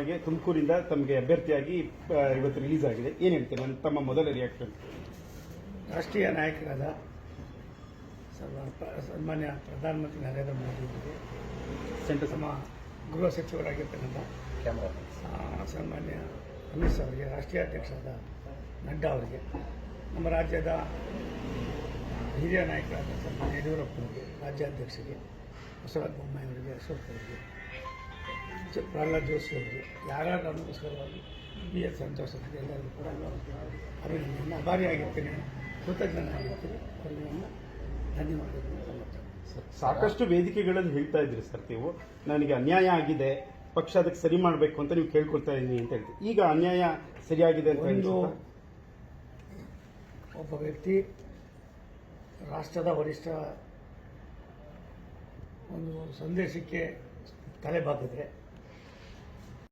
ಚುನಾವಣೆಗೆ ತುಮಕೂರಿಂದ ತಮಗೆ ಅಭ್ಯರ್ಥಿಯಾಗಿ ಇವತ್ತು ರಿಲೀಸ್ ಆಗಿದೆ. ಏನು ಹೇಳ್ತೀರಿ? ನನ್ನ ತಮ್ಮ ಮೊದಲ ರಿಯಾಕ್ಷನ್ ರಾಷ್ಟ್ರೀಯ ನಾಯಕರಾದ ಸನ್ಮಾನ್ಯ ಪ್ರಧಾನಮಂತ್ರಿ ನರೇಂದ್ರ ಮೋದಿ ಅವರಿಗೆ ಸೆಂಟರ್ ಸಮ ಗೃಹ ಸಚಿವರಾಗಿರ್ತಕ್ಕಂಥ ಸನ್ಮಾನ್ಯ ಅಮಿತ್ ಶಾ ಅವರಿಗೆ ರಾಷ್ಟ್ರೀಯ ಅಧ್ಯಕ್ಷರಾದ ನಡ್ಡಾ ಅವರಿಗೆ ನಮ್ಮ ರಾಜ್ಯದ ಹಿರಿಯ ನಾಯಕರಾದ ಸನ್ಮಾನ್ಯ ಯಡಿಯೂರಪ್ಪನವರಿಗೆ ರಾಜ್ಯಾಧ್ಯಕ್ಷರಿಗೆ ಬಸವರಾಜ ಬೊಮ್ಮಾಯಿ ಅವರಿಗೆ ಅಶೋಕ್ ಅವರಿಗೆ ಚ- ಪ್ರಹ್ಲಾದ್ ಜೋಶಿ ಅವರು ಯಾರ್ಯಾರು ನಮಗೋಸ್ಕರವಾಗಿ ಬಿ ಎಸ್ ಸಂತೋಷ್ ಅವರಿಗೆ ಎಲ್ಲರಿಗೂ ಕೂಡ ಅಭಿನಂದನೆ ಅಭಾರಿಯಾಗಿರ್ತೀನಿ ಕೃತಜ್ಞನಾಗಿರ್ತೀನಿ ಅವರಿಗೆ ನನ್ನ ಧನ್ಯವಾದಗಳು ಸಮರ್ಥ ಸಾಕಷ್ಟು ವೇದಿಕೆಗಳಲ್ಲಿ ಹೇಳ್ತಾ ಇದ್ರಿ ಸರ್ ನೀವು. ನನಗೆ ಅನ್ಯಾಯ ಆಗಿದೆ ಪಕ್ಷ ಅದಕ್ಕೆ ಸರಿ ಮಾಡಬೇಕು ಅಂತ ನೀವು ಕೇಳ್ಕೊಳ್ತಾ ಇದ್ದೀನಿ ಅಂತ ಹೇಳ್ತೀವಿ ಈಗ ಅನ್ಯಾಯ ಸರಿಯಾಗಿದೆ ಅಂತ ಒಂದು? ಒಬ್ಬ ವ್ಯಕ್ತಿ ರಾಷ್ಟ್ರದ ವರಿಷ್ಠ ಒಂದು ಸಂದೇಶಕ್ಕೆ ತಲೆ ಬಾಗಿದ್ರೆ